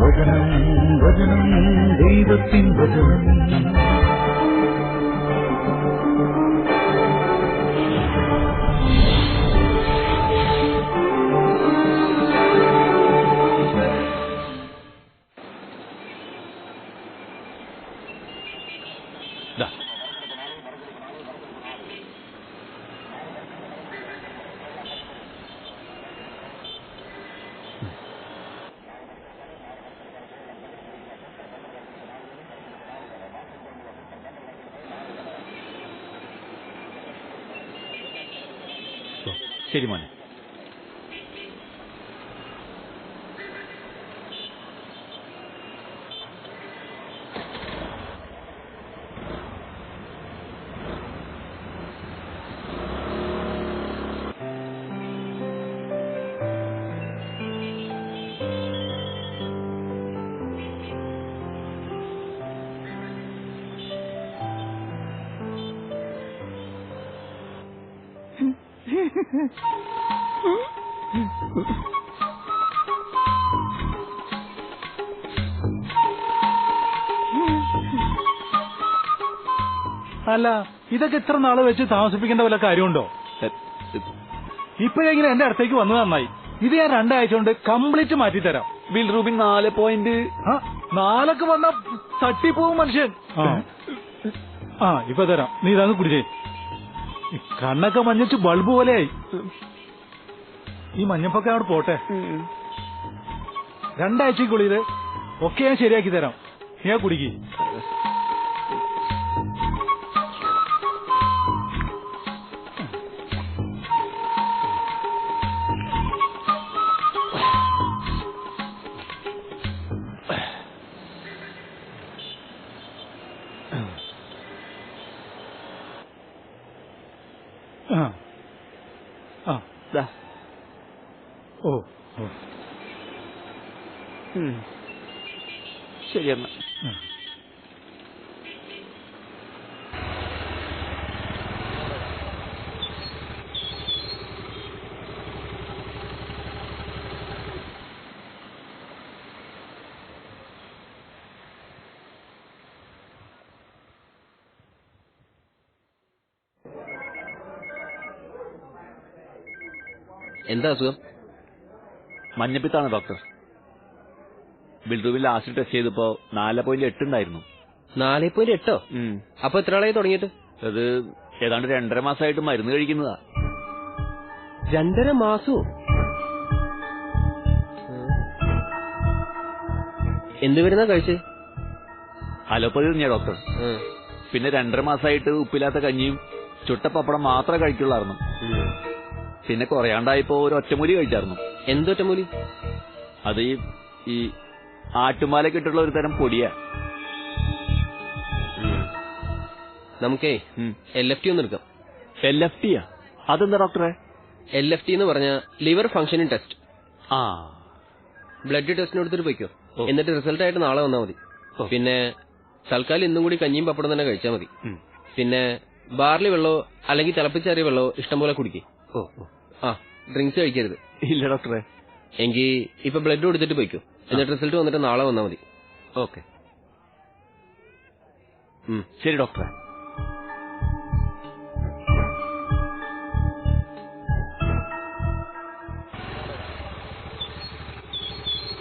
വചനം വചനം ദൈവത്തിൻ വചനം അല്ല ഇതൊക്കെ ഇത്ര നാൾ വെച്ച് താമസിപ്പിക്കേണ്ട വല്ല കാര്യമുണ്ടോ? ഇപ്പോഴെങ്കിലും എന്റെ അടുത്തേക്ക് വന്നു നന്നായി. ഇത് ഞാൻ രണ്ടാഴ്ച കൊണ്ട് കംപ്ലീറ്റ് മാറ്റി തരാം ബിൽ റൂബിൻ നാല് പോയിന്റ് നാലൊക്കെ വന്ന തട്ടിപ്പോവും മനുഷ്യൻ. ആ. ഇപ്പൊ തരാം. നീ ഇതങ്ങ് കുടിച്ചേ. കണ്ണൊക്കെ മഞ്ഞിച്ച് ബൾബ് പോലെയായി. ഈ മഞ്ഞപ്പൊക്കെ അവിടെ പോട്ടെ. രണ്ടാഴ്ചക്കുള്ളിൽ ഒക്കെ ഞാൻ ശരിയാക്കി തരാം. ഞാൻ കുടിക്ക്. ഓ ഓ ഉം. ശരി എന്നാ ഉം. എന്താ അസുഖം മഞ്ഞപ്പിത്താണ് ഡോക്ടർ. ബിൽഡുവിൽ ആസിഡ് ടെസ്റ്റ് ചെയ്തപ്പോ നാല് പോയിന്റ് എട്ട് ഉണ്ടായിരുന്നു. നാല് പോയിന്റ് എട്ടോ. അപ്പൊ എത്ര ആളായി തുടങ്ങിയിട്ട്? അത് ഏതാണ്ട് രണ്ടര മാസമായിട്ട് മരുന്ന് കഴിക്കുന്നതാ. രണ്ടര മാസോ? എന്ത് വരുന്നാ കഴിച്ച്? അലോപ്പതി തന്നെയാ ഡോക്ടർ. പിന്നെ രണ്ടര മാസമായിട്ട് ഉപ്പില്ലാത്ത കഞ്ഞിയും ചുട്ട പപ്പടം മാത്രമേ കഴിക്കുള്ളായിരുന്നു. പിന്നെ കുറയാണ്ടായപ്പോ ഒരു ഒറ്റമൂലി കഴിച്ചായിരുന്നു. എന്തൊറ്റമൂലി? അത് ഈ ഈ ആട്ടുമാലൊക്കെ ഇട്ടുള്ള ഒരു തരം പൊടിയാ. നമുക്കേ എൽ എഫ് ടി ഒന്ന് എടുക്കാം. എൽ എഫ് ടിയാ അതെന്താ ഡോക്ടറെ? എൽ എഫ് ടി എന്ന് പറഞ്ഞ ലിവർ ഫംഗ്ഷനിങ് ടെസ്റ്റ്. ആ. ബ്ലഡ് ടെസ്റ്റിന് എടുത്തിട്ട് പോയിക്കോ. എന്നിട്ട് റിസൾട്ട് ആയിട്ട് നാളെ വന്നാൽ മതി. പിന്നെ തൽക്കാലം ഇന്നും കൂടി കഞ്ഞിയും പപ്പടം തന്നെ കഴിച്ചാൽ മതി. പിന്നെ ബാർലി വെള്ളോ അല്ലെങ്കിൽ തിളപ്പിച്ചാറിയ വെള്ളോ ഇഷ്ടംപോലെ കുടിക്കേ. ആ. ഡ്രിങ്ക്സ് കഴിക്കരുത്. ഇല്ല ഡോക്ടറെ. എങ്കിൽ ഇപ്പൊ ബ്ലഡ് കൊടുത്തിട്ട് പോയിക്കോ. എന്നിട്ട് റിസൾട്ട് വന്നിട്ട് നാളെ വന്നാൽ മതി. ഓക്കെ. ശരി ഡോക്ടറെ.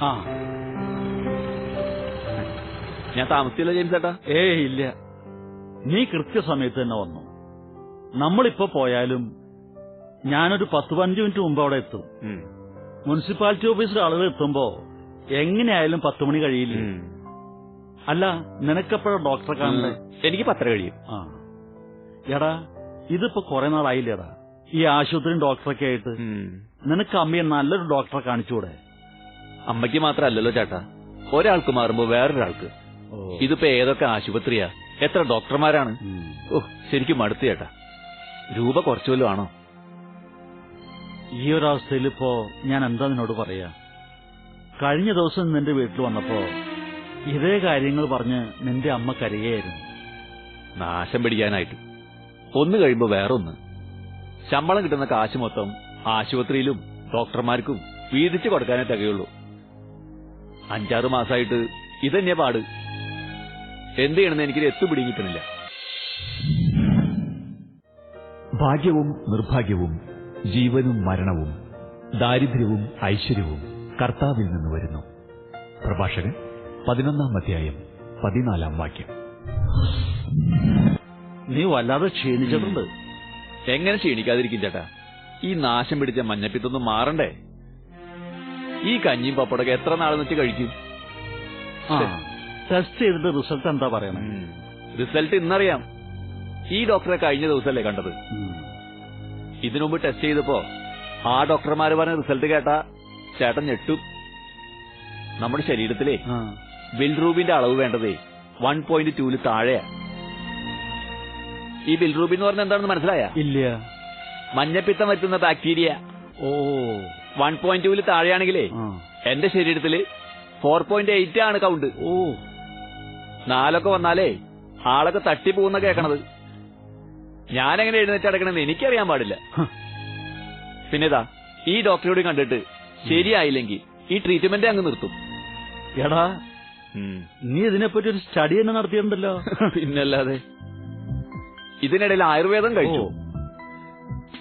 ആ. ഞാൻ താമസിച്ചില്ല ജെയിംസ് ചേട്ടാ ഏയ് ഇല്ല. നീ കൃത്യസമയത്ത് തന്നെ വന്നു. നമ്മളിപ്പോ പോയാലും ഞാനൊരു പത്ത് പതിനഞ്ച് മിനിറ്റ് മുമ്പ് അവിടെ എത്തും. മുനിസിപ്പാലിറ്റി ഓഫീസിൽ ആളുകൾ എത്തുമ്പോ എങ്ങനെയായാലും പത്ത് മണി കഴിയില്ല? അല്ല നിനക്കെപ്പോഴാ ഡോക്ടറെ കാണുന്നത് എനിക്ക് പത്ര കഴിയും. ആ. എടാ ഇതിപ്പോ കുറെ നാളായില്ലേടാ? ഈ ആശുപത്രിയും ഡോക്ടറൊക്കെ ആയിട്ട് നിനക്ക് അമ്മയെ നല്ലൊരു ഡോക്ടറെ കാണിച്ചുകൂടെ? അമ്മയ്ക്ക് മാത്രല്ലല്ലോ ചേട്ടാ. ഒരാൾക്ക് മാറുമ്പോ വേറൊരാൾക്ക്. ഇതിപ്പോ ഏതൊക്കെ ആശുപത്രിയാ? എത്ര ഡോക്ടർമാരാണ്? ഓ ശരിക്കും മടുത്തു ചേട്ടാ. രൂപ കുറച്ചു വല്ലതും ആണോ? ഈ ഒരവസ്ഥയിൽ ഇപ്പോ ഞാൻ എന്താ നിന്നോട് പറയാ? കഴിഞ്ഞ ദിവസം നിന്റെ വീട്ടിൽ വന്നപ്പോ ഇതേ കാര്യങ്ങൾ പറഞ്ഞ് നിന്റെ അമ്മ കരയായിരുന്നു. നാശം പിടിക്കാനായിട്ട്. ഒന്ന് കഴിയുമ്പോ വേറൊന്ന്. ശമ്പളം കിട്ടുന്ന കാശ് മൊത്തം ആശുപത്രിയിലും ഡോക്ടർമാർക്കും വീതിച്ചു കൊടുക്കാനേ തികയുള്ളൂ. അഞ്ചാറ് മാസമായിട്ട് ഇതന്നെ പാട്. എന്ത് ചെയ്യണമെന്ന് എനിക്ക് എത്തു പിടിയും കിട്ടണില്ല ഭാഗ്യവും നിർഭാഗ്യവും ജീവനും മരണവും ദാരിദ്ര്യവും ഐശ്വര്യവും കർത്താവിൽ നിന്ന് വരുന്നു. പ്രഭാഷകൻ പതിനൊന്നാം അധ്യായം പതിനാലാം വാക്യം. നീ വല്ലാതെ ക്ഷീണിച്ചിട്ടുണ്ട്. എങ്ങനെ ക്ഷീണിക്കാതിരിക്കും ചേട്ടാ? ഈ നാശം പിടിച്ച മഞ്ഞപ്പിത്തൊന്നും മാറണ്ടേ? ഈ കഞ്ഞിയും പപ്പടൊക്കെ എത്ര നാൾ വെച്ച് കഴിക്കും? ആ ടെസ്റ്റ് ചെയ്തിട്ട് റിസൾട്ട് എന്താ പറയണേ? റിസൾട്ട് ഇന്നറിയാം. ഈ ഡോക്ടറെ കഴിഞ്ഞ ദിവസമല്ലേ കണ്ടത്. ഇതിനു മുമ്പ് ടെസ്റ്റ് ചെയ്തപ്പോ ആ ഡോക്ടർമാര് പറഞ്ഞ റിസൾട്ട് കേട്ടാ ചേട്ടൻ ഞെട്ടും. നമ്മുടെ ശരീരത്തിലെ. ബിൽറൂബിന്റെ അളവ് വേണ്ടത് വൺ പോയിന്റ് ടൂൽ താഴെയാ. ഈ ബിൽറൂബിൻ എന്ന് പറഞ്ഞ എന്താണെന്ന് മനസ്സിലായ? ഇല്ല. മഞ്ഞപ്പിത്തം വരുത്തുന്ന ബാക്ടീരിയ. ഓ. വൺ പോയിന്റ് ടൂൽ താഴെയാണെങ്കിലേ. എന്റെ ശരീരത്തിൽ ഫോർ പോയിന്റ് എയ്റ്റ് ആണ് കൗണ്ട്. ഓ. നാലൊക്കെ വന്നാലേ ആളൊക്കെ തട്ടിപ്പോകുന്ന കേക്കണത്. ഞാനെങ്ങനെ എഴുന്നേറ്റ് അടക്കണമെന്ന് എനിക്കറിയാൻ പാടില്ല. പിന്നെതാ ഈ ഡോക്ടറോട് കണ്ടിട്ട് ശരിയായില്ലെങ്കിൽ ഈ ട്രീറ്റ്മെന്റ് അങ്ങ് നിർത്തും. എടാ നീ ഇതിനെപ്പറ്റി ഒരു സ്റ്റഡി തന്നെ നടത്തിയിട്ടുണ്ടല്ലോ. പിന്നല്ലാതെ. ഇതിനിടയിൽ ആയുർവേദം കഴിച്ചു.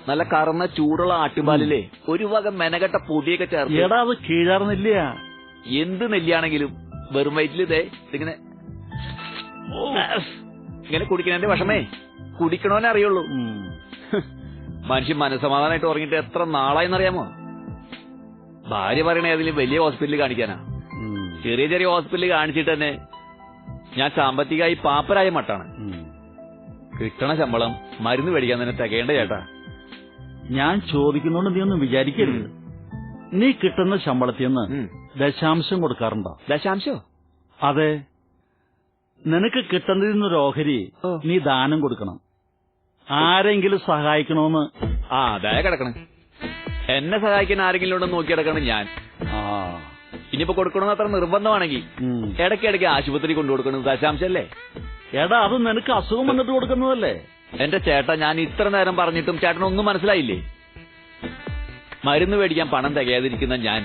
നല്ല കറന്ന ചൂടുള്ള ആട്ടുപാലിലെ ഒരു വക മെനകെട്ട പൊടിയൊക്കെ ചേർത്ത് എടാ അത് കീഴാർന്നില്ല എന്ത് നെല്ലിയാണെങ്കിലും വെറും വയറ്റിൽ ഇതേ ഇതിങ്ങനെ ഇങ്ങനെ കുടിക്കണേ വിഷമേ. കുടിക്കണോനെ അറിയുള്ളൂ. മനുഷ്യൻ മനസ്സമാധാനമായിട്ട് ഉറങ്ങിയിട്ട് എത്ര നാളായെന്നറിയാമോ? ഭാര്യ പറയണേ അതിൽ വലിയ ഹോസ്പിറ്റലിൽ കാണിക്കാനാ. ചെറിയ ചെറിയ ഹോസ്പിറ്റലിൽ കാണിച്ചിട്ട് തന്നെ ഞാൻ സാമ്പത്തികമായി പാപ്പരായ മട്ടാണ്. കിട്ടണ ശമ്പളം മരുന്ന് മേടിക്കാൻ തന്നെ തികയേണ്ട ചേട്ടാ. ഞാൻ ചോദിക്കുന്നോണ്ട് നീ ഒന്നും വിചാരിക്കരുത് നീ കിട്ടുന്ന ശമ്പളത്തിൽ നിന്ന് ദശാംശം കൊടുക്കാറുണ്ടോ? ദശാംശോ? അതെ. നിനക്ക് കിട്ടുന്നതിൽ നിന്നൊരു ഓഹരി നീ ദാനം കൊടുക്കണം. ആരെങ്കിലും സഹായിക്കണോന്ന്? ആ അതായ കിടക്കണേ. എന്നെ സഹായിക്കാൻ ആരെങ്കിലും ഉണ്ടെന്ന് നോക്കി കിടക്കണം ഞാൻ. ഇനിയിപ്പോ കൊടുക്കണമെന്ന് അത്ര നിർബന്ധമാണെങ്കിൽ. ഇടയ്ക്കിടയ്ക്ക് ആശുപത്രി കൊണ്ടു കൊടുക്കുന്നത് ദശാംശല്ലേ? എടാ അത് നിനക്ക് അസുഖം വന്നിട്ട് കൊടുക്കുന്നതല്ലേ? എന്റെ ചേട്ടാ ഞാൻ ഇത്ര നേരം പറഞ്ഞിട്ടും ചേട്ടൻ ഒന്നും മനസ്സിലായില്ലേ? മരുന്ന് മേടിക്കാൻ പണം തികയാതിരിക്കുന്ന ഞാൻ.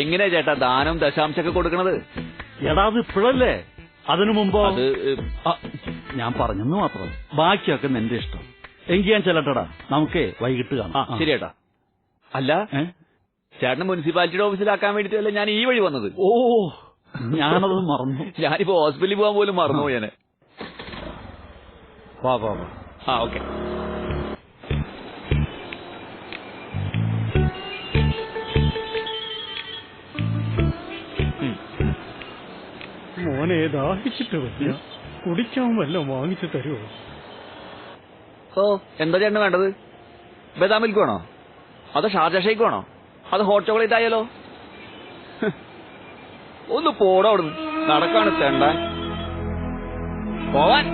എങ്ങനെയാ ചേട്ടാ ദാനം ദശാംശമൊക്കെ കൊടുക്കണത്? എടാ അത് ഇപ്പോഴല്ലേ? അതിനു മുമ്പ്? അത് ഞാൻ പറഞ്ഞെന്ന് മാത്രം. ബാക്കിയൊക്കെ നിന്റെ ഇഷ്ടം. എങ്കിൽ ഞാൻ ചെല്ലട്ടടാ. നമുക്കേ വൈകിട്ട് കാണാം. ശരിയേട്ടാ. അല്ല? ചേട്ടൻ മുനിസിപ്പാലിറ്റിയുടെ ഓഫീസിലാക്കാൻ വേണ്ടിട്ടല്ലേ ഞാൻ ഈ വഴി വന്നത്? ഓ ഞാനത് മറന്നു. ഞാനിപ്പോ ഹോസ്പിറ്റലിൽ പോകാൻ പോലും മറന്നു ഞാൻ വാ വാ. ആ ഓക്കെ. മോനെ ദാഹിച്ചിട്ട് വയ്യ കുടിക്കാൻ വല്ലതും വാങ്ങിച്ചു തരുമോ ഓ എന്താ ചേട്ടന് വേണ്ടത്? ബദാം മിൽക്ക് വേണോ അതോ ഷാർജ ഷേക്ക് വേണോ അത് ഹോട്ട് ചോക്ലേറ്റ് ആയാലോ? ഒന്ന് പോടോ അവിടുന്ന്. നടക്കാണ് തെണ്ടാൻ പോവാൻ.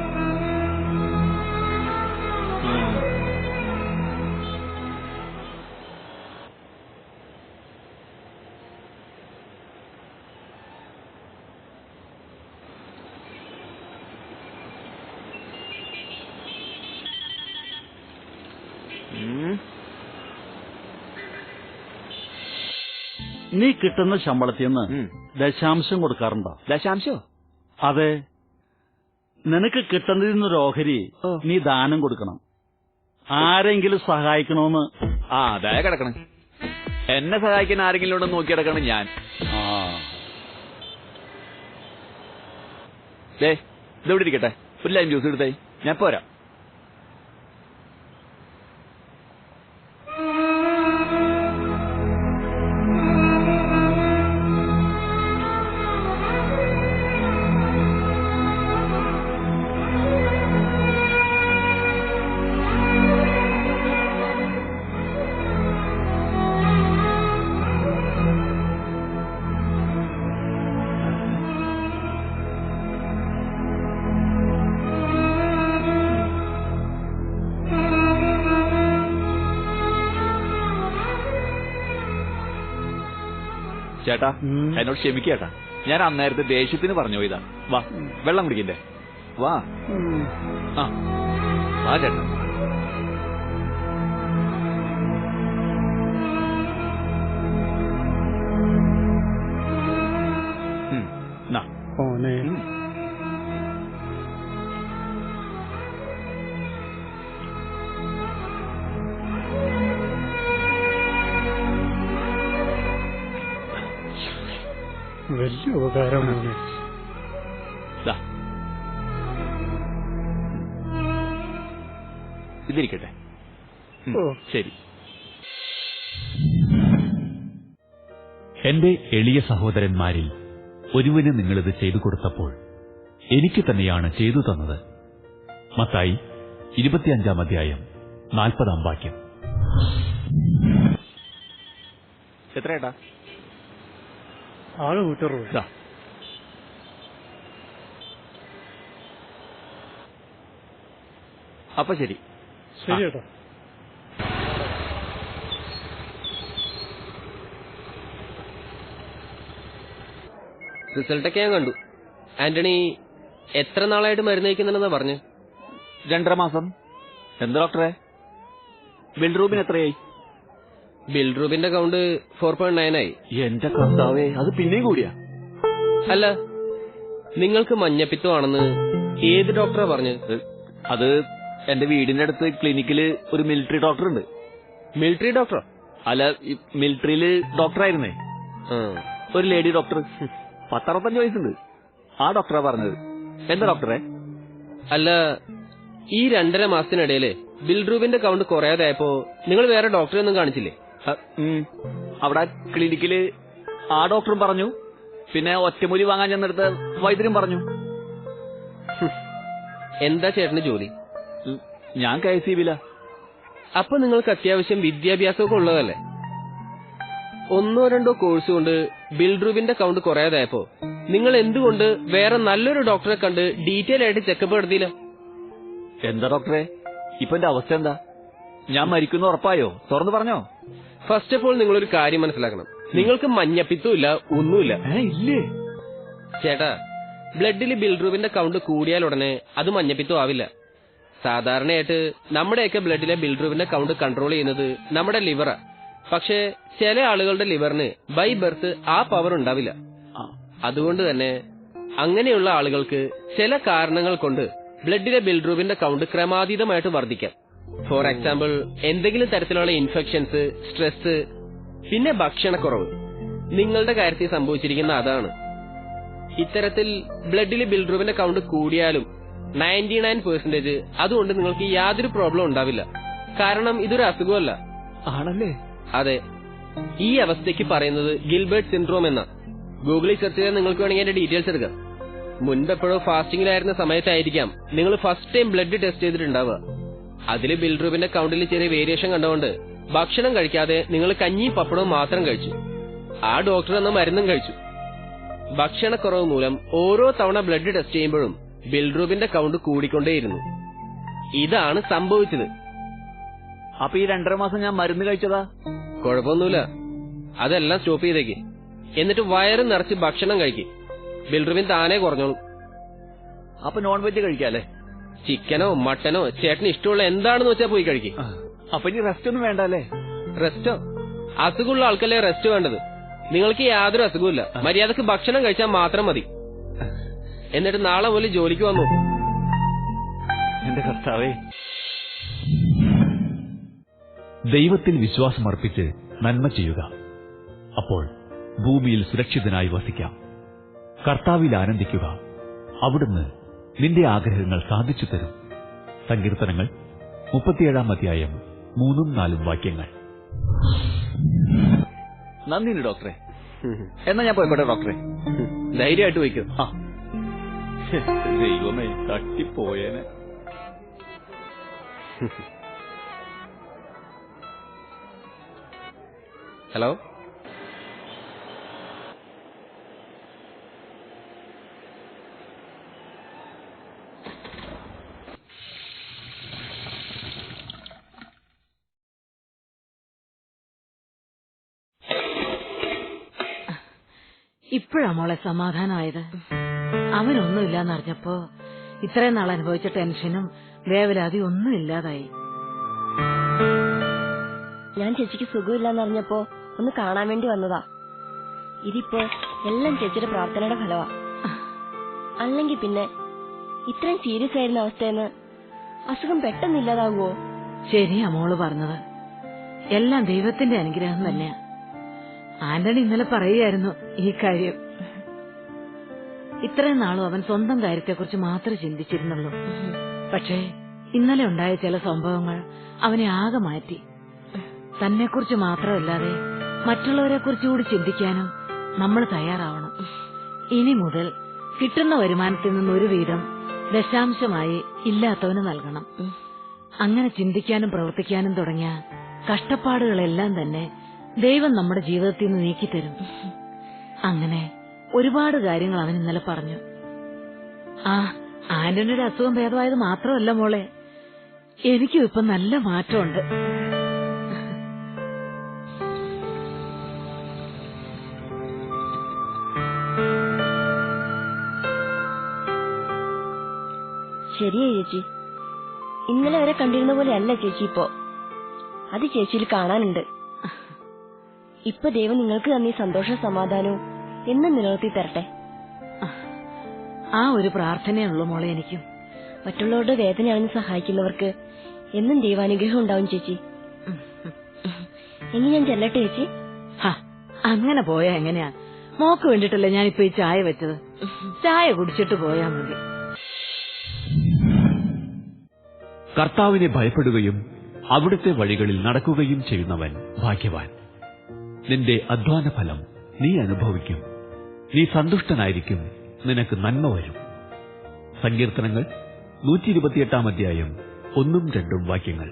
നീ കിട്ടുന്ന ശമ്പളത്തിൽ നിന്ന് ദശാംശം കൊടുക്കാറുണ്ടോ? ദശാംശോ? അതെ. നിനക്ക് കിട്ടുന്നതിൽ നിന്നൊരു ഓഹരി നീ ദാനം കൊടുക്കണം. ആരെങ്കിലും സഹായിക്കണോന്ന്. ആ ദയ കിടക്കണം. എന്നെ സഹായിക്കാൻ ആരെങ്കിലും ഉണ്ടെന്ന് നോക്കി കിടക്കണം ഞാൻ. ഇതെവിടെ ഇരിക്കട്ടെ? ഒരു ലൈം ജ്യൂസ് എടുത്തേ. ഞാൻ പോരാ. ചേട്ടാ. എന്നോട് ക്ഷമിക്കേട്ടാ ഞാൻ അന്നേരത്തെ ദേഷ്യത്തിന് പറഞ്ഞു പോയതാ. വാ വെള്ളം കുടിക്കണ്ടേ? വാ. ആ ചേട്ടാ. ഇതിരിക്കട്ടെ. ഓ. ശരി. എന്റെ എളിയ സഹോദരന്മാരിൽ ഒരുവന് നിങ്ങളിത് ചെയ്തു കൊടുത്തപ്പോൾ എനിക്ക് തന്നെയാണ് ചെയ്തു തന്നത്. മത്തായി ഇരുപത്തിയഞ്ചാം അധ്യായം നാൽപ്പതാം വാക്യം. എത്രയേട്ടാ ആൾ കൂട്ടറു അപ്പൊ ശരി. ശരി കേട്ടോ. റിസൾട്ടൊക്കെ ഞാൻ കണ്ടു. ആന്റണി എത്ര നാളായിട്ട് മരുന്ന് കഴിക്കുന്നുണ്ടെന്നാ പറഞ്ഞു? രണ്ടര മാസം. എന്ത് ഡോക്ടറെ? ബിൽ റൂമിന് എത്രയായി? Bill account count four point nine ആയി. എന്റെ കർത്താവേ അത് പിന്നെയും കൂടിയാ. അല്ല നിങ്ങൾക്ക് മഞ്ഞപ്പിത്തമാണെന്ന് ഏത് ഡോക്ടറാ പറഞ്ഞു? അത് എന്റെ വീടിന്റെ അടുത്ത് ക്ലിനിക്കിൽ ഒരു മിലിറ്ററി ഡോക്ടർ ഉണ്ട്. മിലിറ്ററി ഡോക്ടറോ അല്ല ഈ മിലിറ്ററിയിൽ ഡോക്ടറായിരുന്നേ. ഒരു ലേഡി ഡോക്ടർ പത്തറുപത്തഞ്ച് വയസ്സുണ്ട്. ആ ഡോക്ടറാ പറഞ്ഞത്. എന്താ ഡോക്ടറെ അല്ല ഈ രണ്ടര മാസത്തിനിടയിൽ ബിൽ അക്കൗണ്ട് കൗണ്ട് കുറയാതായപ്പോ നിങ്ങൾ വേറെ ഡോക്ടറെ ഒന്നും കാണിച്ചില്ലേ. അവിടെ ക്ലിനിക്കിൽ ആ ഡോക്ടറും പറഞ്ഞു. പിന്നെ ഒറ്റമൂലി വാങ്ങാൻ ചെന്നെടുത്ത് വൈദ്യരും പറഞ്ഞു. എന്താ ചേട്ടന് ജോലി. ഞാൻ കെ എസ് ബില. അപ്പൊ നിങ്ങൾക്ക് അത്യാവശ്യം വിദ്യാഭ്യാസമൊക്കെ ഉള്ളതല്ലേ? ഒന്നോ രണ്ടോ കോഴ്സ് കൊണ്ട് ബിൽഡ്രൂവിന്റെ അക്കൗണ്ട് കൗണ്ട് കുറയാതായപ്പോ നിങ്ങൾ എന്തുകൊണ്ട് വേറെ നല്ലൊരു ഡോക്ടറെ കണ്ട് ഡീറ്റെയിൽ ആയിട്ട് ചെക്കപ്പ് നടത്തിയില്ല? എന്താ ഡോക്ടറെ? ഇപ്പൊ എന്റെ അവസ്ഥ എന്താ? ഞാൻ മരിക്കുന്ന ഉറപ്പായോ? തുറന്നു പറഞ്ഞോ. ഫസ്റ്റ് ഓഫ് ഓൾ നിങ്ങൾ ഒരു കാര്യം മനസ്സിലാക്കണം. നിങ്ങൾക്ക് മഞ്ഞപ്പിത്തും ഇല്ല ഒന്നുമില്ല. ഇല്ലേ? ചേട്ടാ ബ്ലഡിൽ ബിൽഡ്രൂവിന്റെ കൗണ്ട് കൂടിയാലുടനെ അത് മഞ്ഞപ്പിത്തം ആവില്ല. സാധാരണയായിട്ട് നമ്മുടെയൊക്കെ ബ്ലഡിലെ ബിൽഡ്രൂവിന്റെ കൗണ്ട് കൺട്രോൾ ചെയ്യുന്നത് നമ്മുടെ ലിവറാ പക്ഷേ ചില ആളുകളുടെ ലിവറിന് ബൈ ബർത്ത് ആ പവർ ഉണ്ടാവില്ല. അതുകൊണ്ട് തന്നെ അങ്ങനെയുള്ള ആളുകൾക്ക് ചില കാരണങ്ങൾ കൊണ്ട് ബ്ലഡിലെ ബിൽഡ്രൂവിന്റെ കൗണ്ട് ക്രമാതീതമായിട്ട് വർദ്ധിക്കാം. ഫോർ എക്സാമ്പിൾ എന്തെങ്കിലും തരത്തിലുള്ള ഇൻഫെക്ഷൻസ് സ്ട്രെസ് പിന്നെ ഭക്ഷണക്കുറവ്. നിങ്ങളുടെ കാര്യത്തിൽ സംഭവിച്ചിരിക്കുന്ന അതാണ്. ഇത്തരത്തിൽ ബ്ലഡിലെ ബിൽഡ്രൂവിന്റെ കൗണ്ട് കൂടിയാലും നയന്റി നയൻ പെർസെന്റേജ് അതുകൊണ്ട് നിങ്ങൾക്ക് യാതൊരു പ്രോബ്ലം ഉണ്ടാവില്ല. കാരണം ഇതൊരു അസുഖമല്ല. ആണല്ലേ? അതെ. ഈ അവസ്ഥയ്ക്ക് പറയുന്നത് ഗിൽബേർട്ട് സിൻഡ്രോം എന്ന. ഗൂഗിളിൽ സെർച്ച് ചെയ്താൽ നിങ്ങൾക്ക് വേണമെങ്കിൽ അതിന്റെ ഡീറ്റെയിൽസ് എടുക്കാം. മുൻപെപ്പോഴോ ഫാസ്റ്റിംഗിലായിരുന്ന സമയത്തായിരിക്കാം നിങ്ങൾ ഫസ്റ്റ് ടൈം ബ്ലഡ് ടെസ്റ്റ് ചെയ്തിട്ടുണ്ടാവുക. അതിൽ ബിൽറൂബിന്റെ കൗണ്ടിൽ ചെറിയ വേരിയേഷൻ കണ്ടുകൊണ്ട് ഭക്ഷണം കഴിക്കാതെ നിങ്ങൾ കഞ്ഞിയും പപ്പടവും മാത്രം കഴിച്ചു. ആ ഡോക്ടർ എന്ന മരുന്നും കഴിച്ചു. ഭക്ഷണക്കുറവ് മൂലം ഓരോ തവണ ബ്ലഡ് ടെസ്റ്റ് ചെയ്യുമ്പോഴും ബിൽറൂബിന്റെ കൗണ്ട് കൂടിക്കൊണ്ടേയിരുന്നു. ഇതാണ് സംഭവിച്ചത്. അപ്പൊ ഈ രണ്ടര മാസം ഞാൻ മരുന്ന് കഴിച്ചതാ? കുഴപ്പമൊന്നുമില്ല. അതെല്ലാം സ്റ്റോപ്പ് ചെയ്തേക്ക്. എന്നിട്ട് വയറ് നിറച്ച് ഭക്ഷണം കഴിക്ക്. ബിൽഡ്രൂബിൻ താനേ കുറഞ്ഞോളൂ. അപ്പൊ നോൺ വെജ് കഴിക്കാല്ലേ? ചിക്കനോ മട്ടനോ ചേട്ടന് ഇഷ്ടമുള്ള എന്താണെന്ന് വെച്ചാ പോയി കഴിക്കും. അപ്പൊ ഇനി റെസ്റ്റ് ഒന്നും വേണ്ട അല്ലേ റെസ്റ്റോ അസുഖമുള്ള ആൾക്കല്ലേ റെസ്റ്റ് വേണ്ടത്. നിങ്ങൾക്ക് യാതൊരു അസുഖമില്ല മര്യാദയ്ക്ക് ഭക്ഷണം കഴിച്ചാൽ മാത്രം മതി. എന്നിട്ട് നാളെ മുതൽ ജോലിക്ക് വന്നു. എന്റെ കർത്താവേ. ദൈവത്തിൽ വിശ്വാസമർപ്പിച്ച് നന്മ ചെയ്യുക. അപ്പോൾ ഭൂമിയിൽ സുരക്ഷിതനായി വസിക്കാം. കർത്താവിൽ ആനന്ദിക്കുക. അവിടുന്ന് നിന്റെ ആഗ്രഹങ്ങൾ സാധിച്ചു തരും. സങ്കീർത്തനങ്ങൾ മുപ്പത്തിയേഴാം അധ്യായം മൂന്നും നാലും വാക്യങ്ങൾ. നന്ദി ഡോക്ടറെ. എന്നാ ഞാൻ പോയിക്കോട്ടെ ഡോക്ടറെ. ധൈര്യമായിട്ട് വയ്ക്കും ആ. ദൈവമേ തട്ടിപ്പോയേനെ. ഹലോ? ഇപ്പോഴാ മോളെ സമാധാനമായത്? അവനൊന്നുമില്ലാന്നറിഞ്ഞപ്പോ ഇത്രയും നാൾ അനുഭവിച്ച ടെൻഷനും വേവലാതി ഒന്നും ഇല്ലാതായി. ഞാൻ ചേച്ചിക്ക് സുഖമില്ലാന്നറിഞ്ഞപ്പോ ഒന്ന് കാണാൻ വേണ്ടി വന്നതാ. ഇതിപ്പോ എല്ലാം ചേച്ചിയുടെ പ്രാർത്ഥനയുടെ ഫലമാ അല്ലെങ്കിൽ പിന്നെ ഇത്രയും സീരിയസ് ആയിരുന്ന അവസ്ഥയെന്ന് അസുഖം പെട്ടെന്ന് ഇല്ലാതാകുമോ ശരിയാ മോൾ പറഞ്ഞത്. എല്ലാം ദൈവത്തിന്റെ അനുഗ്രഹം തന്നെയാ. ആന്റണി ഇന്നലെ പറയുകയായിരുന്നു ഈ കാര്യം. ഇത്രയും നാളും അവൻ സ്വന്തം കാര്യത്തെക്കുറിച്ച് മാത്രമേ ചിന്തിച്ചിരുന്നുള്ളൂ. പക്ഷേ ഇന്നലെ ഉണ്ടായ ചില സംഭവങ്ങൾ അവനെ ആകെ മാറ്റി. തന്നെക്കുറിച്ച് മാത്രമല്ലാതെ മറ്റുള്ളവരെ കുറിച്ചുകൂടി ചിന്തിക്കാനും നമ്മൾ തയ്യാറാവണം. ഇനി മുതൽ കിട്ടുന്ന വരുമാനത്തിൽ നിന്ന് ഒരു വീതം ദശാംശമായി ഇല്ലാത്തവന് നൽകണം. അങ്ങനെ ചിന്തിക്കാനും പ്രവർത്തിക്കാനും തുടങ്ങിയ കഷ്ടപ്പാടുകളെല്ലാം തന്നെ ദൈവം നമ്മുടെ ജീവിതത്തിൽ നിന്ന് നീക്കിത്തരും. അങ്ങനെ ഒരുപാട് കാര്യങ്ങൾ അവൻ ഇന്നലെ പറഞ്ഞു. ആ ആന്റണിയുടെ അസുഖം ഭേദമായത് മാത്രമല്ല മോളെ. എനിക്കും ഇപ്പൊ നല്ല മാറ്റമുണ്ട്. ശരിയാ ചേച്ചി. ഇന്നലെ വരെ കണ്ടിരുന്ന പോലെ അല്ല ചേച്ചി ഇപ്പോ. അത് ചേച്ചിയിൽ കാണാനുണ്ട്. ഇപ്പൊ ദൈവം നിങ്ങൾക്ക് തന്നെ സന്തോഷ സമാധാനവും എന്നും നിലനിർത്തി തരട്ടെ ആ ഒരു പ്രാർത്ഥനയേ ഉള്ളൂ മോളെ എനിക്കും. മറ്റുള്ളവരുടെ വേദന അറിഞ്ഞ് സഹായിക്കുന്നവർക്ക് എന്നും ദൈവാനുഗ്രഹം ഉണ്ടാവും ചേച്ചി. എങ്ങനെ ഞാൻ ചെല്ലട്ടെ ചേച്ചി? അങ്ങനെ പോയാ എങ്ങനെയാ? മോക്ക് വേണ്ടിട്ടല്ലേ ഞാനിപ്പോ ഈ ചായ വെച്ചത്. ചായ കുടിച്ചിട്ട് പോയാ മതി. കർത്താവിനെ ഭയപ്പെടുകയും അവിടുത്തെ വഴികളിൽ നടക്കുകയും ചെയ്യുന്നവൻ ഭാഗ്യവാൻ. നിന്റെ അധ്വാന ഫലം നീ അനുഭവിക്കും. നീ സന്തുഷ്ടനായിരിക്കും. നിനക്ക് നന്മ വരും. സങ്കീർത്തനങ്ങൾ നൂറ്റി ഇരുപത്തിയെട്ടാം അധ്യായം ഒന്നും രണ്ടും വാക്യങ്ങൾ.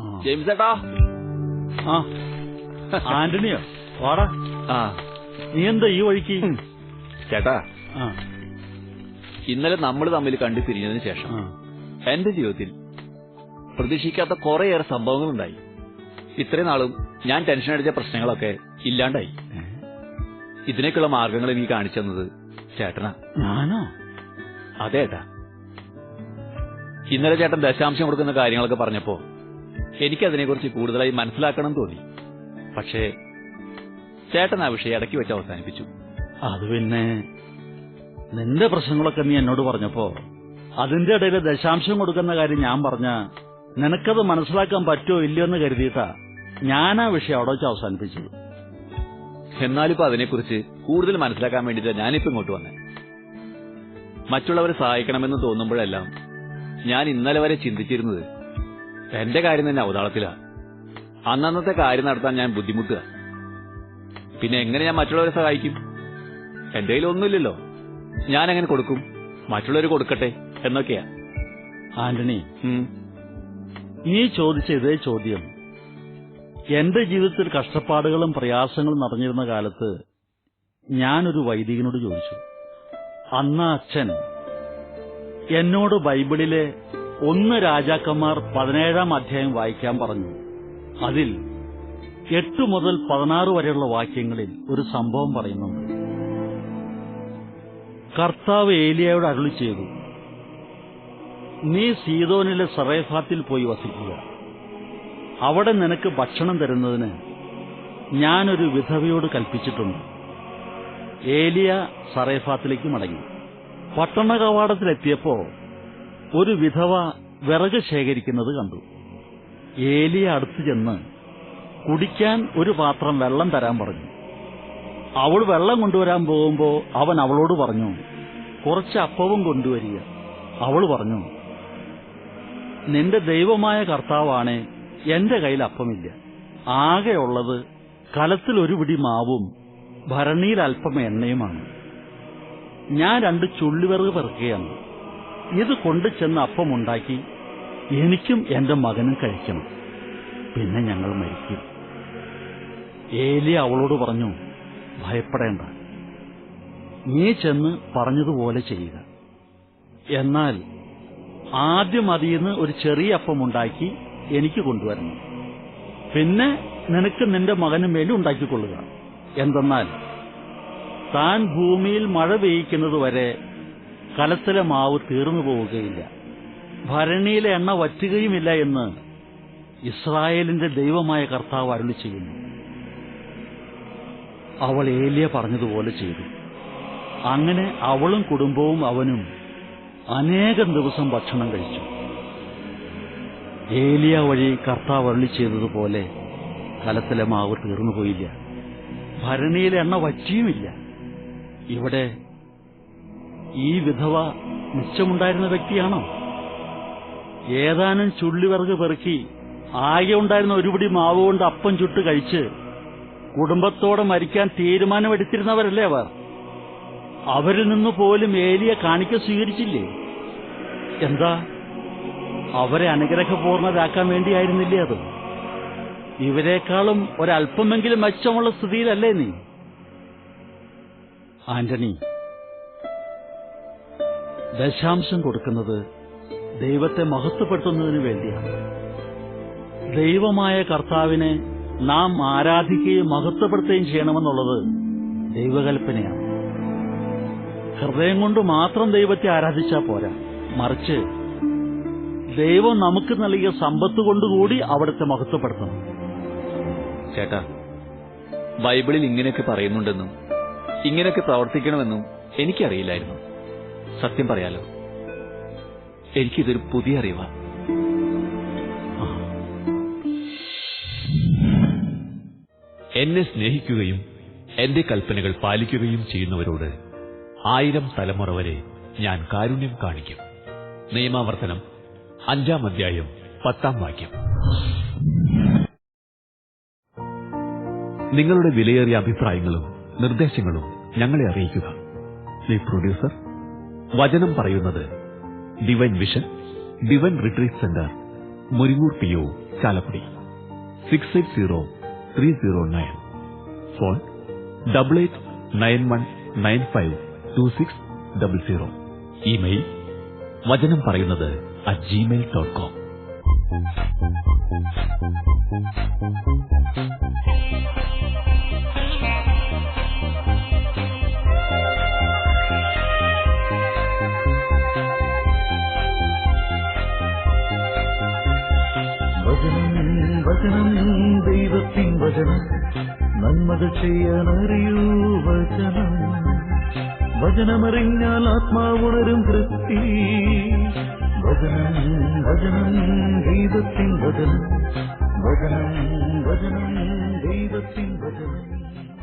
ആ. ജെയിംസ് ഏട്ടാ? ആ. ആന്റണിയോ? വാടാ. ആ. നീ എന്താ ഈ വഴിക്ക്? ചേട്ടാ ആ, ഇന്നലെ നമ്മൾ തമ്മിൽ കണ്ടു പിരിഞ്ഞതിന് ശേഷം. എന്റെ ജീവിതത്തിൽ പ്രതീക്ഷിക്കാത്ത കുറേയേറെ സംഭവങ്ങളുണ്ടായി. ഇത്രയും നാളും ഞാൻ ടെൻഷൻ അടിച്ച പ്രശ്നങ്ങളൊക്കെ ഇല്ലാണ്ടായി. ഇതിനേക്കുള്ള മാർഗങ്ങൾ നീ കാണിച്ചു തന്നത് ചേട്ടനാ. ഞാനോ? അതെ ഏട്ടാ. ഇന്നലെ ചേട്ടൻ ദശാംശം കൊടുക്കുന്ന കാര്യങ്ങളൊക്കെ പറഞ്ഞപ്പോ എനിക്കതിനെക്കുറിച്ച് കൂടുതലായി മനസ്സിലാക്കണം എന്ന് തോന്നി. പക്ഷേ ചേട്ടൻ ആ വിഷയം ഇടയ്ക്ക് വെച്ച് അവസാനിപ്പിച്ചു. അത് പിന്നെ നിന്റെ പ്രശ്നങ്ങളൊക്കെ നീ എന്നോട് പറഞ്ഞപ്പോ അതിന്റെ ഇടയിൽ ദശാംശം കൊടുക്കുന്ന കാര്യം ഞാൻ പറഞ്ഞ നിനക്കത് മനസ്സിലാക്കാൻ പറ്റുമോ ഇല്ലയോ എന്ന് കരുതിയിട്ടാ ഞാൻ ആ വിഷയം അവിടെ വെച്ച് അവസാനിപ്പിച്ചത് എന്നാലിപ്പോ അതിനെക്കുറിച്ച് കൂടുതൽ മനസ്സിലാക്കാൻ വേണ്ടിയിട്ട് ഞാനിപ്പോ ഇങ്ങോട്ട് വന്നേ. മറ്റുള്ളവരെ സഹായിക്കണമെന്ന് തോന്നുമ്പോഴെല്ലാം ഞാൻ ഇന്നലെ വരെ ചിന്തിച്ചിരുന്നത് എന്റെ കാര്യം തന്നെ അവതാളത്തിലാ. അന്നന്നത്തെ കാര്യം നടത്താൻ ഞാൻ ബുദ്ധിമുട്ടുക. പിന്നെ എങ്ങനെ ഞാൻ മറ്റുള്ളവരെ സഹായിക്കും? എന്റെ കയ്യിൽ ഒന്നുമില്ലല്ലോ. ഞാൻ എങ്ങനെ കൊടുക്കും? മറ്റുള്ളവർ കൊടുക്കട്ടെ എന്നൊക്കെയാ. ആന്റണി നീ ചോദിച്ച ഇതേ ചോദ്യം എന്റെ ജീവിതത്തിൽ കഷ്ടപ്പാടുകളും പ്രയാസങ്ങളും നിറഞ്ഞിരുന്ന കാലത്ത് ഞാനൊരു വൈദികനോട് ചോദിച്ചു അന്ന അച്ഛൻ എന്നോട് ബൈബിളിലെ ഒന്ന് രാജാക്കന്മാർ പതിനേഴാം അധ്യായം വായിക്കാൻ പറഞ്ഞു. അതിൽ എട്ട് മുതൽ പതിനാറ് വരെയുള്ള വാക്യങ്ങളിൽ ഒരു സംഭവം പറയുന്നുണ്ട്. കർത്താവ് ഏലിയയോട് അരുളി ചെയ്തു നീ സീതോനിലെ സറേഫാത്തിൽ പോയി വസിക്കുക. അവിടെ നിനക്ക് ഭക്ഷണം തരുന്നതിന് ഞാനൊരു വിധവയോട് കൽപ്പിച്ചിട്ടുണ്ട്. ഏലിയ സറേഫാത്തിലേക്ക് മടങ്ങി. പട്ടണ കവാടത്തിലെത്തിയപ്പോ ഒരു വിധവ വിറക് ശേഖരിക്കുന്നത് കണ്ടു. ഏലിയ അടുത്തു ചെന്ന് കുടിക്കാൻ ഒരു പാത്രം വെള്ളം തരാൻ പറഞ്ഞു. അവൾ വെള്ളം കൊണ്ടുവരാൻ പോകുമ്പോൾ അവൻ അവളോട് പറഞ്ഞു കുറച്ച് അപ്പവും കൊണ്ടുവരിക. അവൾ പറഞ്ഞു നിന്റെ ദൈവമായ കർത്താവാണേ എന്റെ കയ്യിൽ അപ്പമില്ല. ആകെയുള്ളത് കലത്തിൽ ഒരു പിടി മാവും ഭരണിയിൽ അല്പം എണ്ണയുമാണ്. ഞാൻ രണ്ട് ചുള്ളിവിറക് പെറുക്കുകയാണ്. ഇത് കൊണ്ടു ചെന്ന് അപ്പമുണ്ടാക്കി എനിക്കും എന്റെ മകനും കഴിക്കണം. പിന്നെ ഞങ്ങൾ മരിക്കും. ഏലി അവളോട് പറഞ്ഞു ഭയപ്പെടേണ്ട. നീ ചെന്ന് പറഞ്ഞതുപോലെ ചെയ്യുക. എന്നാൽ ആദ്യം അതിൽ നിന്ന് ഒരു ചെറിയ അപ്പം ഉണ്ടാക്കി എനിക്ക് കൊണ്ടുവരണം. പിന്നെ നിനക്ക് നിന്റെ മകനും വേണ്ടി ഉണ്ടാക്കിക്കൊള്ളുക. എന്തെന്നാൽ താൻ ഭൂമിയിൽ മഴ പെയ്യിക്കുന്നത് വരെ കലത്തിലെ മാവ് തീർന്നു പോവുകയില്ല. ഭരണിയിലെ എണ്ണ വറ്റുകയുമില്ല എന്ന് ഇസ്രായേലിന്റെ ദൈവമായ കർത്താവ് അരുളി ചെയ്യുന്നു. അവൾ ഏലിയ പറഞ്ഞതുപോലെ ചെയ്തു. അങ്ങനെ അവളും കുടുംബവും അവനും അനേകം ദിവസം ഭക്ഷണം കഴിച്ചു. ഏലിയ വഴി കർത്താവ് അരുളി ചെയ്തതുപോലെ കലത്തിലെ മാവ് തീർന്നുപോയില്ല. ഭരണിയിലെ എണ്ണ വറ്റിയുമില്ല. ഇവിടെ ഈ വിധവ മിച്ചമുണ്ടായിരുന്ന വ്യക്തിയാണോ? ഏതാനും ചുള്ളിവിറക് പെറുക്കി ആകെ ഉണ്ടായിരുന്ന ഒരുപിടി മാവ് കൊണ്ട് അപ്പം ചുട്ട് കഴിച്ച് കുടുംബത്തോടെ മരിക്കാൻ തീരുമാനമെടുത്തിരുന്നവരല്ലേ അവർ? അവരിൽ നിന്നു പോലും ഏലിയ കാണിക്ക സ്വീകരിച്ചില്ലേ? എന്താ അവരെ അനുഗ്രഹപൂർണരാക്കാൻ വേണ്ടിയായിരുന്നില്ലേ അത്? ഇവരെക്കാളും ഒരല്പമെങ്കിലും മെച്ചമുള്ള സ്ഥിതിയിലല്ലേ നീ? ആന്റണി ദശാംശം കൊടുക്കുന്നത് ദൈവത്തെ മഹത്വപ്പെടുത്തുന്നതിന് വേണ്ടിയാണ്. ദൈവമായ കർത്താവിനെ നാം ആരാധിക്കുകയും മഹത്വപ്പെടുത്തുകയും ചെയ്യണമെന്നുള്ളത് ദൈവകൽപ്പനയാണ്. ഹൃദയം കൊണ്ട് മാത്രം ദൈവത്തെ ആരാധിച്ചാൽ പോരാ. മറിച്ച് ദൈവം നമുക്ക് നൽകിയ സമ്പത്ത് കൊണ്ടുകൂടി അവിടുത്തെ മഹത്വപ്പെടുത്തണം. ചേട്ടാ ബൈബിളിൽ ഇങ്ങനെയൊക്കെ പറയുന്നുണ്ടെന്നും ഇങ്ങനെയൊക്കെ പ്രവർത്തിക്കണമെന്നും എനിക്കറിയില്ലായിരുന്നു. സത്യം പറയാലോ എനിക്കിതൊരു പുതിയ അറിവാ. എന്നെ സ്നേഹിക്കുകയും എന്റെ കൽപ്പനകൾ പാലിക്കുകയും ചെയ്യുന്നവരോട് ആയിരം തലമുറ വരെ ഞാൻ കാരുണ്യം കാണിക്കും. നിയമാവർത്തനം അഞ്ചാം അധ്യായം പത്താം വാക്യം. നിങ്ങളുടെ വിലയേറിയ അഭിപ്രായങ്ങളും നിർദ്ദേശങ്ങളും ഞങ്ങളെ അറിയിക്കുക. ശ്രീ പ്രൊഡ്യൂസർ വചനം പറയുന്നത് divine vision divine retreat centre Muringoor P O Chalakudy. Six eight zero three zero nine phone double eight nine one nine five two six double zero email വചനം പറയുന്നത് അറ്റ് ജിമെയിൽ വചനം ദൈവത്തിൻ വചനം അറിയൂ വചനം. വചനമറിഞ്ഞാൽ ആത്മാവുണരും തൃപ്തി വചനം വചനം ദൈവത്തിൻ വചനം വചനം വചനം ദൈവത്തിൻ വചനം